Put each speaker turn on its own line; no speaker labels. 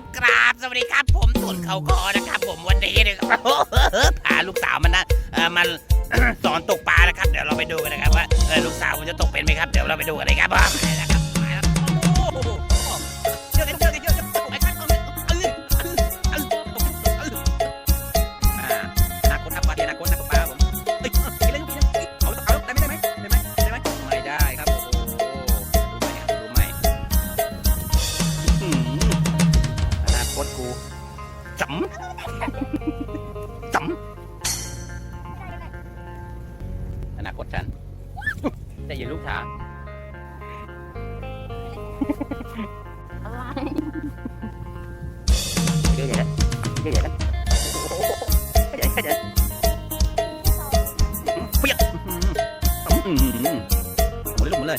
ครับกราบสวัสดีครับ ผมตุนเขาคอนะครับ ผมวันนี้นะครับพาลูกสาวมันนะเออมันสอนตกปลานะครับ เดี๋ยวเราไปดูกันนะครับว่าเออลูกสาวมันจะตกเป็นไหมครับ เดี๋ยวเราไปดูกันเลยครับไปแล้วครับ จำจำอนาคตฉัน แต่อย่าลูกช้าเยอะแยะเยอะแยะโอ้โหเยอะแยะเยอะแยะเปียกอื้อหือหมุนเลยลูกหมุนเลย